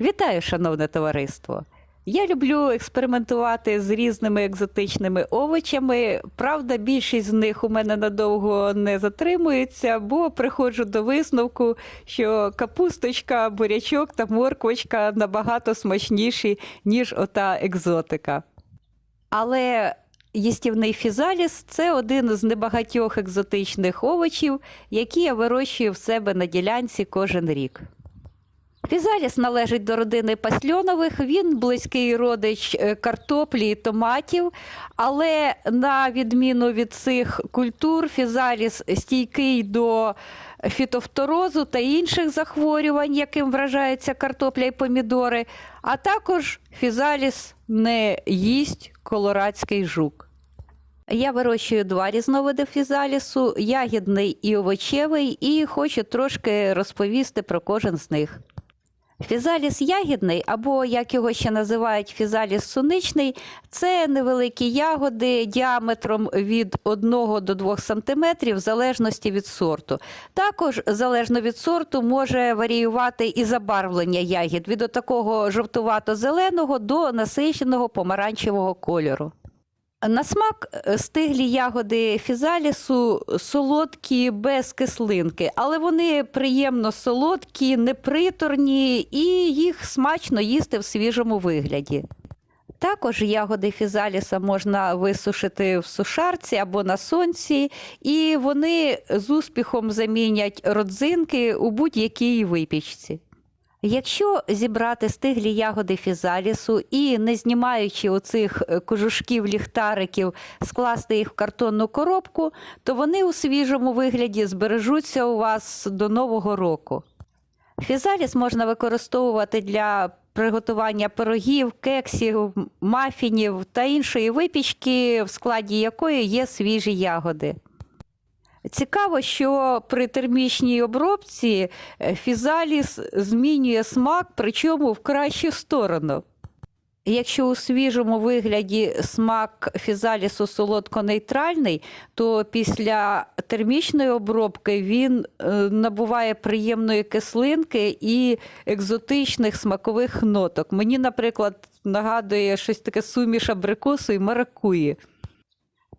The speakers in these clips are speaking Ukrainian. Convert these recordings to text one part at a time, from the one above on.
Вітаю, шановне товариство! Я люблю експериментувати з різними екзотичними овочами. Правда, більшість з них у мене надовго не затримується, бо приходжу до висновку, що капусточка, бурячок та морквочка набагато смачніші, ніж ота екзотика. Але їстівний фізаліс це один з небагатьох екзотичних овочів, які я вирощую в себе на ділянці кожен рік. Фізаліс належить до родини пасльонових, він близький родич е, картоплі і томатів, але на відміну від цих культур, фізаліс стійкий до фітофторозу та інших захворювань, яким вражається картопля і помідори, а також фізаліс не їсть колорадський жук. Я вирощую два різновиди фізалісу ягідний і овочевий, і хочу трошки розповісти про кожен з них. Фізаліс ягідний, або як його ще називають фізаліс суничний, це невеликі ягоди діаметром від 1 до 2 см в залежності від сорту. Також, залежно від сорту, може варіювати і забарвлення ягід від такого жовтувато-зеленого до насиченого помаранчевого кольору. На смак е, стиглі ягоди фізалісу солодкі без кислинки, але вони приємно солодкі, неприторні і їх смачно їсти в свіжому вигляді. Також ягоди фізаліса можна висушити в сушарці або на сонці, і вони з успіхом замінять родзинки у будь-якій випічці. Якщо зібрати стиглі ягоди фізалісу і, не знімаючи оцих е, кожушків ліхтариків, скласти їх в картонну коробку, то вони у свіжому вигляді збережуться у вас до Нового року. Фізаліс можна використовувати для приготування пирогів, кексів, мафінів та іншої випічки, в складі якої є свіжі ягоди. Цікаво, що при термічній обробці е, фізаліс змінює смак, причому в кращу сторону. Якщо у свіжому вигляді смак фізалісу солодко-нейтральний, то після термічної обробки він е, набуває приємної кислинки і екзотичних смакових ноток. Мені, наприклад, нагадує щось таке суміш абрикосу і маракуї.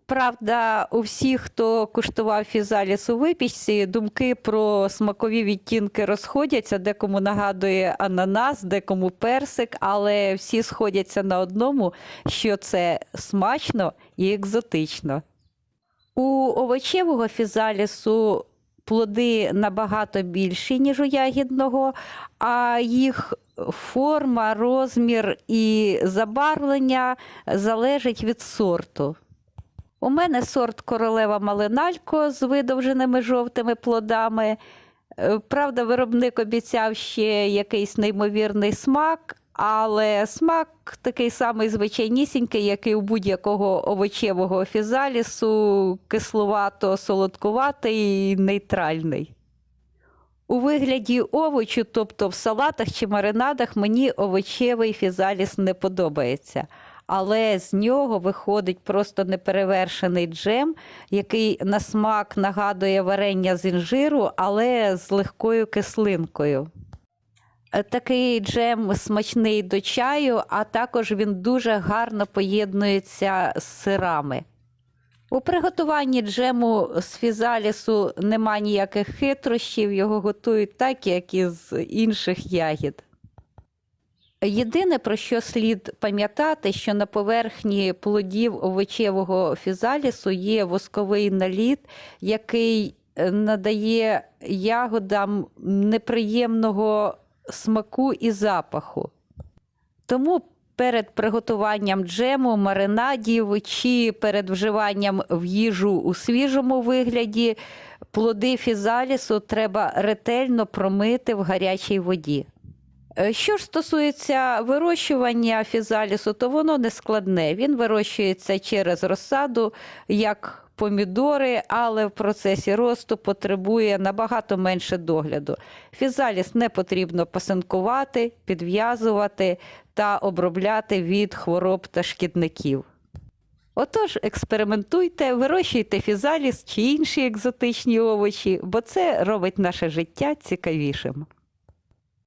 Правда, у всіх, хто куштував фізаліс у випічці, думки про смакові відтінки розходяться, декому нагадує ананас, декому персик, але всі сходяться на одному, що це смачно і екзотично. У овочевого фізалісу плоди набагато більші, ніж у ягідного, а їх форма, розмір і забарвлення залежить від сорту. У мене сорт королева малиналько з видовженими жовтими плодами. Е, Правда, виробник обіцяв ще якийсь неймовірний смак, але смак такий самий звичайнісінький, як і у будь-якого овочевого фізалісу, кислувато, солодкуватий і нейтральний. У вигляді овочу, тобто в салатах чи маринадах, мені овочевий фізаліс не подобається. Але з нього виходить просто неперевершений джем, який на смак нагадує варення з інжиру, але з легкою кислинкою. Е, Такий джем смачний до чаю, а також він дуже гарно поєднується з сирами. У приготуванні джему з фізалісу нема ніяких хитрощів, його готують так, як і з інших ягід. Єдине, про що слід пам'ятати, що на поверхні плодів овочевого фізалісу є восковий наліт, який е, надає ягодам неприємного смаку і запаху. Тому перед приготуванням джему, маринадів чи перед вживанням в їжу у свіжому вигляді плоди фізалісу треба ретельно промити в гарячій воді. Е, Що ж стосується вирощування фізалісу, то воно не складне. Він вирощується через розсаду, як помідори, але в процесі росту потребує набагато менше догляду. Фізаліс не потрібно пасинкувати, підв'язувати та обробляти від хвороб та шкідників. Отож, експериментуйте, вирощуйте фізаліс чи інші екзотичні овочі, бо це робить наше життя цікавішим.